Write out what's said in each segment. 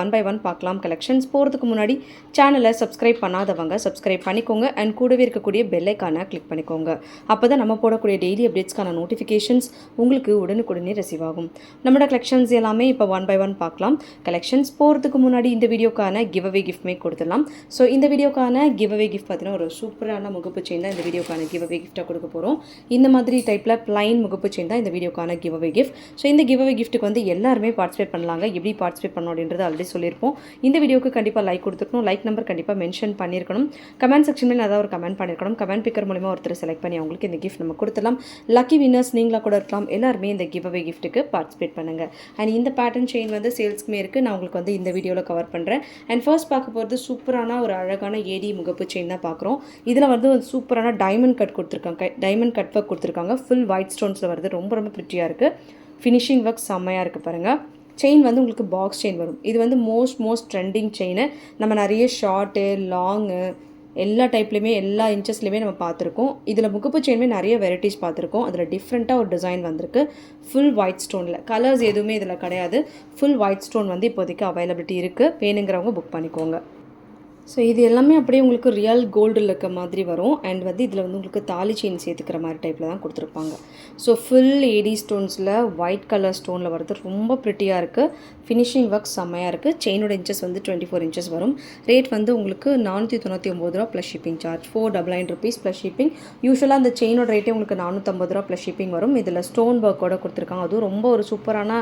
One by one பார்க்கலாம். Collections போகிறதுக்கு முன்னாடி சேனலை சப்ஸ்கிரைப் பண்ணாதவங்க சப்ஸ்கிரைப் பண்ணிக்கோங்க. அண்ட் கூடவே இருக்கக்கூடிய பெல்லைக்கான கிளிக் பண்ணிக்கோங்க. அப்போ தான் நம்ம போடக்கூடிய டெய்லி அப்டேட்ஸ்க்கான நோட்டிஃபிகேஷன்ஸ் உங்களுக்கு உடனுக்குடனே ரிசீவ் ஆகும். நம்மளோட கலெக்ஷன்ஸ் எல்லாமே இப்போ ஒன் பை ஒன் பார்க்கலாம். கலெக்ஷன்ஸ் போகிறதுக்கு முன்னாடி இந்த வீடியோக்கான கிவ் அவே கிஃப்ட்மே கொடுத்துடலாம். ஸோ இந்த வீடியோக்கான கிவ் அவே கிஃப்ட் பார்த்தீங்கன்னா ஒரு சூப்பரான முகப்பு செயின் தான் இந்த வீடியோக்கான கிவ் அவே கிஃப்ட்டாக கொடுக்க போகிறோம் இந்த மாதிரி டைப்பில் ப்ளைன் முகப்பு செயின் தான் இந்த வீடியோக்கான கிவ் அவே கிஃப்ட் ஸோ இந்த கிவ் அவே கிஃப்ட்டுக்கு வந்து எல்லாருமே பார்ட்டிசிபேட் பண்ணலாங்க. எப்படி பார்ட்டிசிபேட் பண்ணணும் அப்படின்றது ஆல்ரெடி சொல்லியிருப்போம். இந்த வீடியோக்கு கண்டிப்பாக லைக் கொடுத்துருக்கணும். லைக் நம்பர் கண்டிப்பாக மென்ஷன் பண்ணியிருக்கணும். கமெண்ட் செக்ஷனில் ஏதாவது ஒரு கமெண்ட் பண்ணியிருக்கணும். கமெண்ட் பிக்கர் மூலிமா ஒருத்தர் செலக்ட் பண்ணி அவங்களுக்கு இந்த கிஃப்ட் நம்ம கொடுத்துடலாம். லக்கி வின்னர்ஸ் நீங்களாக கூட இருக்கலாம். எல்லாருமே இந்த கிவ் அவே கிஃப்ட்டுக்கு பார்ட்டிசிபேட் பண்ணுங்கள் அண்ட் இந்த பேட்டர்ன் செயின் வந்து சேல்ஸ்க்குமே இருக்குது நான் உங்களுக்கு வந்து இந்த வீடியோவில் கவர் பண்ணுறேன் அண்ட் ஃபர்ஸ்ட் பார்க்க போகிறது சூப்பரான ஒரு அழகான ஏடி முகப்பு செயின் தான் பார்க்குறோம். இதில் வந்து ஒரு சூப்பரான டைமண்ட் கட் கொடுத்துருக்காங்க. டைமண்ட் கட் ஒர்க் கொடுத்துருக்காங்க. ஃபுல் ஒயிட் ஸ்டோன்ஸில் வருது. ரொம்ப ரொம்ப ப்ரிட்டியாக இருக்குது ஃபினிஷிங் ஒர்க் செம்மையாக இருக்குது பாருங்கள் செயின் வந்து உங்களுக்கு பாக்ஸ் செயின் வரும். இது வந்து மோஸ்ட் மோஸ்ட் ட்ரெண்டிங் செயின் நம்ம நிறைய ஷார்ட்டு லாங்கு எல்லா டைப்லையுமே எல்லா இன்ச்சஸ்லையுமே நம்ம பார்த்துருக்கோம். இதில் முகப்பு செயினுமே நிறைய வெரைட்டிஸ் பார்த்துருக்கோம். அதில் டிஃப்ரெண்ட்டாக ஒரு டிசைன் வந்திருக்கு. ஃபுல் ஒயிட் ஸ்டோனில் கலர்ஸ் எதுவுமே இதில் கிடையாது. ஃபுல் ஒயிட் ஸ்டோன் வந்து இப்போதைக்கு அவைலபிலிட்டி இருக்குது வேணுங்கிறவங்க புக் பண்ணிக்கோங்க. ஸோ இது எல்லாமே அப்படியே உங்களுக்கு ரியல் கோல்டில் இருக்க மாதிரி வரும். அண்ட் வந்து இதில் வந்து உங்களுக்கு தாலி செயின் சேர்த்துக்கிற மாதிரி டைப்பில் தான் கொடுத்துருப்பாங்க. ஸோ ஃபுல் ஏடி ஸ்டோன்ஸில் ஒயிட் கலர் ஸ்டோனில் வரது ரொம்ப ப்ரிட்டியாக இருக்குது ஃபினிஷிங் ஒர்க் செம்மையாக இருக்குது செயினோட இன்ச்சஸ் வந்து டுவெண்ட்டி ஃபோர் இன்ச்சஸ் வரும். ரேட் வந்து உங்களுக்கு நானூற்றி தொண்ணூற்றி ஒம்பது ரூபா plus shipping charge four double nine rupees plus shipping யூஸ்வலாக அந்த செயினோட ரேட்டே உங்களுக்கு நானூற்றம்பது ரூபா ப்ளஸ் ஷிப்பிங் வரும். இதில் ஸ்டோன் ஒர்க்கோட கொடுத்துருக்காங்க. அதுவும் ரொம்ப ஒரு சூப்பரான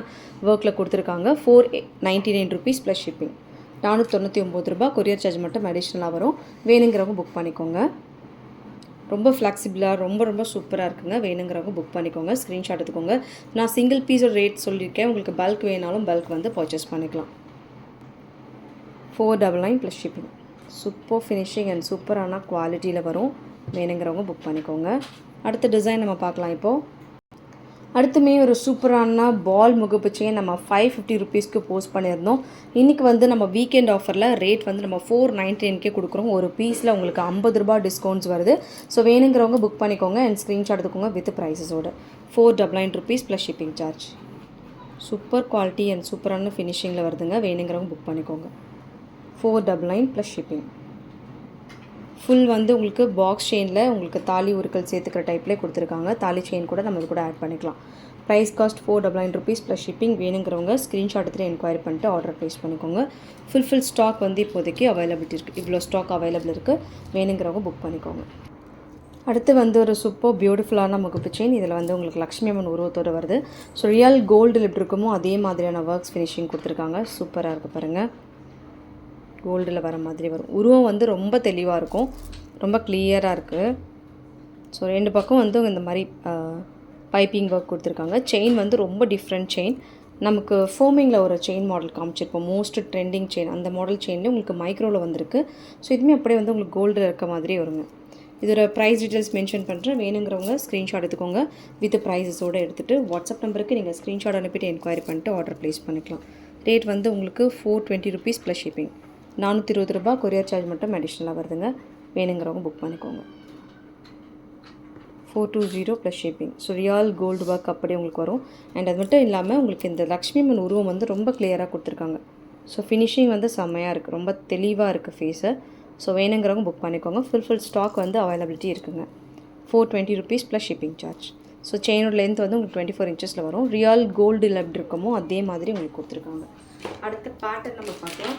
ஒர்க்கில் கொடுத்துருக்காங்க. Four ninety nine rupees plus shipping நானூற்றி தொண்ணூற்றி ஒம்பது ரூபா கொரியர் சார்ஜ் மட்டும் அடிஷ்னலாக வரும். வேணுங்கிறவங்க புக் பண்ணிக்கோங்க. ரொம்ப ஃப்ளெக்சிபிளாக ரொம்ப ரொம்ப சூப்பராக இருக்குங்க. வேணுங்கிறவங்க புக் பண்ணிக்கோங்க. ஸ்க்ரீன்ஷாட் எடுத்துக்கோங்க. நான் சிங்கிள் பீஸோட ரேட் சொல்லியிருக்கேன். உங்களுக்கு பல்க் வேணாலும் பல்க் வந்து பர்ச்சேஸ் பண்ணிக்கலாம். Four double nine plus shipping super finishing and சூப்பரான குவாலிட்டியில் வரும். வேணுங்கிறவங்க புக் பண்ணிக்கோங்க. அடுத்த டிசைன் நம்ம பார்க்கலாம் இப்போது அடுத்துமே ஒரு சூப்பரான பால் முகப்பச்சையை நம்ம ஃபைவ் ஃபிஃப்டி ருபீஸ்க்கு போஸ்ட் பண்ணியிருந்தோம். இன்றைக்கி வந்து நம்ம வீக்கெண்ட் ஆஃபரில் ரேட் வந்து நம்ம ஃபோர் நைன்டி நைன்கே கொடுக்குறோம். ஒரு பீஸில் உங்களுக்கு ஐம்பது ரூபா டிஸ்கவுண்ட்ஸ் வருது. ஸோ வேணுங்கிறவங்க புக் பண்ணிக்கோங்க அண்ட் ஸ்க்ரீன்ஷாட் எடுத்துக்கோங்க with ப்ரைஸஸோட four double nine rupees plus shipping charge super quality and சூப்பரான ஃபினிஷிங்கில் வருதுங்க. வேணுங்கிறவங்க புக் பண்ணிக்கோங்க. Four double nine plus shipping full வந்து உங்களுக்கு பாக்ஸ் செயினில் உங்களுக்கு தாலி உருக்கள் சேர்த்துக்கிற டைப்லேயே கொடுத்துருக்காங்க. தாலி செயின் கூட நம்ம இது கூட ஆட் பண்ணிக்கலாம். Price cost four double nine rupees plus shipping வேணுங்கிறவங்க ஸ்க்ரீன்ஷாட் எடுத்துகிட்டு என்கொயரி பண்ணிட்டு ஆர்டர் ப்ளேஸ் பண்ணிக்கோங்க. ஃபுல் ஃபில் ஸ்டாக் வந்து இப்போதைக்கு அவைலபிலிட்டி இருக்குது இவ்வளோ ஸ்டாக் அவைலபிள் இருக்குது வேணுங்கிறவங்க புக் பண்ணிக்கோங்க. அடுத்து வந்து ஒரு சூப்பர் பியூட்டிஃபுல்லான முகப்பு செயின் இதில் வந்து உங்களுக்கு லக்ஷ்மி அம்மன் உருவத்தோடு வருது. ஸோ ரியல் கோல்டு எப்படி இருக்குமோ அதே மாதிரியான ஒர்க்ஸ் ஃபினிஷிங் கொடுத்துருக்காங்க. சூப்பராக இருக்குது பாருங்கள் கோல்டில் வர மாதிரி வரும். உருவம் வந்து ரொம்ப தெளிவாக இருக்கும். ரொம்ப கிளியராக இருக்குது ஸோ ரெண்டு பக்கம் வந்து இந்த மாதிரி பைப்பிங் ஒர்க் கொடுத்துருக்காங்க. செயின் வந்து ரொம்ப டிஃப்ரெண்ட் செயின் நமக்கு ஃபோமிங்கில் ஒரு செயின் மாடல் காமிச்சிருப்போம். மோஸ்ட் ட்ரெண்டிங் செயின் அந்த மாடல் செயின்லேயே உங்களுக்கு மைக்ரோவில் வந்திருக்கு. ஸோ இதுவுமே அப்படியே வந்து உங்களுக்கு கோல்டில் இருக்க மாதிரி வருங்க. இதோட ப்ரைஸ் டீட்டெயில்ஸ் மென்ஷன் பண்ணுறேன் வேணுங்கிறவங்க ஸ்க்ரீன்ஷாட் எடுத்துக்கோங்க. வித் ப்ரைஸஸோடு எடுத்துகிட்டு வாட்ஸ்அப் நம்பருக்கு நீங்கள் ஸ்க்ரீன்ஷாட் அனுப்பிட்டு என்கொயரி பண்ணிட்டு ஆர்டர் ப்ளேஸ் பண்ணிக்கலாம். ரேட் வந்து உங்களுக்கு four twenty rupees plus shipping நானூற்றி இருபது ரூபா கொரியர் சார்ஜ் மட்டும் அடிஷ்னலாக வருதுங்க. வேணுங்கிறவங்க புக் பண்ணிக்கோங்க. Four two zero plus shipping so real gold work அப்படி உங்களுக்கு வரும். அண்ட் அது மட்டும் இல்லாமல் உங்களுக்கு இந்த லக்ஷ்மி அம்மன் உருவம் வந்து ரொம்ப கிளியராக கொடுத்துருக்காங்க. ஸோ ஃபினிஷிங் வந்து செம்மையாக இருக்குது ரொம்ப தெளிவாக இருக்குது ஃபேஸை ஸோ வேணுங்கிறவங்க புக் பண்ணிக்கோங்க. ஃபுல் ஃபுல் ஸ்டாக் வந்து அவைலபிலிட்டி இருக்குங்க. Four twenty rupees plus shipping charge so செயினோட length வந்து உங்களுக்கு டுவெண்ட்டி ஃபோர் இன்ச்சஸில் வரும். ரியல் கோல்டு எப்படி இருக்கமோ அதே மாதிரி உங்களுக்கு கொடுத்துருக்காங்க. அடுத்த பேட்டர்ன் நம்ம பார்க்கலாம்.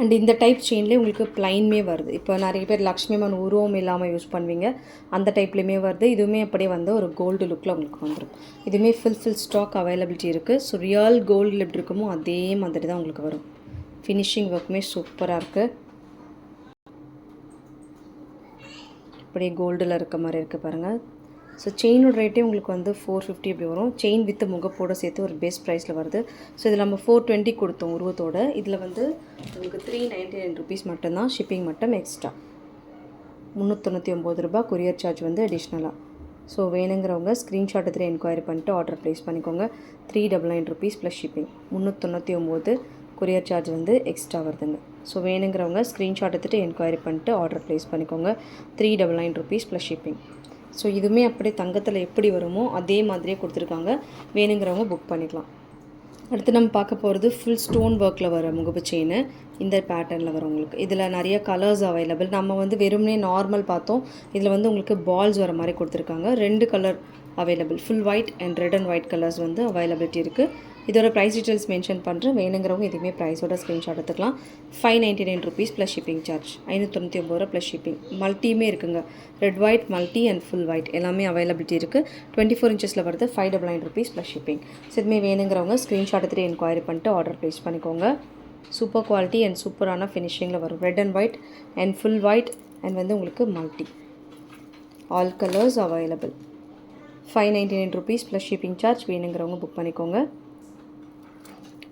அண்ட் இந்த டைப் செயின்லேயே உங்களுக்கு ப்ளைன்மே வருது. இப்போ நிறைய பேர் லக்ஷ்மி அம்மன் உருவம் இல்லாமல் யூஸ் பண்ணுவீங்க. அந்த டைப்லேயுமே வருது. இதுவுமே அப்படியே வந்து ஒரு கோல்டு லுக்கில் உங்களுக்கு வந்துடும் இதுவுமே ஃபுல் ஃபுல் ஸ்டாக் அவைலபிலிட்டி இருக்குது ஸோ ரியல் கோல்டில் எப்படி இருக்குமோ அதே மாதிரி தான் உங்களுக்கு வரும். ஃபினிஷிங் ஒர்க்குமே சூப்பராக இருக்குது அப்படியே கோல்டில் இருக்க மாதிரி இருக்குது பாருங்கள் ஸோ செயினோட ரேட்டே உங்களுக்கு வந்து ஃபோர் ஃபிஃப்டி அப்படி வரும். செயின் வித் முகப்போட சேர்த்து ஒரு பெஸ்ட் ப்ரைஸில் வருது. ஸோ இதில் நம்ம ஃபோர் டுவெண்ட்டி கொடுத்தோம் உருவத்தோட. இதில் வந்து உங்களுக்கு த்ரீ நைன்டி நைன் ருபீஸ் மட்டும்தான் ஷிப்பிங் மட்டும் எக்ஸ்ட்ரா முந்நூற்றி ஒம்பது ரூபா கொரியர் சார்ஜ் வந்து அடிஷ்னலாக ஸோ வேணுங்கிறவங்க ஸ்க்ரீன்ஷாட் எடுத்து என்கொயரி பண்ணிட்டு ஆர்டர் ப்ளேஸ் பண்ணிக்கோங்க. Three double nine rupees plus shipping முந்நூற்றி ஒம்பது கொரியர் சார்ஜ் வந்து எக்ஸ்ட்ரா வருதுங்க. ஸோ வேணுங்கிறவங்க ஸ்க்ரீன்ஷாட் எடுத்துகிட்டு என்கொயரி பண்ணிட்டு ஆர்டர் ப்ளேஸ் பண்ணிக்கோங்க. Three double nine rupees plus shipping so இதுவுமே அப்படியே தங்கத்தில் எப்படி வருமோ அதே மாதிரியே கொடுத்துருக்காங்க. வேணுங்கிறவங்க புக் பண்ணிக்கலாம். அடுத்து நம்ம பார்க்க போகிறது ஃபுல் ஸ்டோன் ஒர்க்கில் வர முகப்பு செயின் இந்த பேட்டர்னில் வரும் உங்களுக்கு. இதில் நிறைய கலர்ஸ் அவைலபிள் நம்ம வந்து வெறுமனே நார்மல் பார்த்தோம். இதில் வந்து உங்களுக்கு பால்ஸ் வர மாதிரி கொடுத்துருக்காங்க. ரெண்டு colour available full white and red and white colours வந்து அவைலபிலிட்டி இருக்குது இதோட ப்ரைஸ் டீட்டெயில்ஸ் மென்ஷன் பண்ணுறேன் வேணுங்கிறவங்க எதுவுமே ப்ரைஸோட ஸ்க்ரீன்ஷாட் எடுத்துக்கலாம். Five ninety nine rupees plus shipping charge ஐநூற்றி ஒம்பது ரூபா ப்ளஸ் ஷிப்பிங் மல்ட்டியுமே இருக்குங்க. Red white multi and full white எல்லாமே அவைலபிலிட்டி இருக்குது டுவெண்ட்டி ஃபோர் இன்ச்சஸில் வருது five double nine rupees plus shipping so இதுமே வேணுங்கிறவங்க ஸ்க்ரீன்ஷாட் எடுத்துகிட்டு என்கொயரி பண்ணிட்டு ஆர்டர் ப்ளேஸ் பண்ணிக்கோங்க. சூப்பர் குவாலிட்டி அண்ட் சூப்பரான ஃபினிஷிங்கில் வரும். Red and white and full white and வந்து உங்களுக்கு multi all colours available five ninety nine rupees plus shipping charge வேணுங்கிறவங்க புக் பண்ணிக்கோங்க.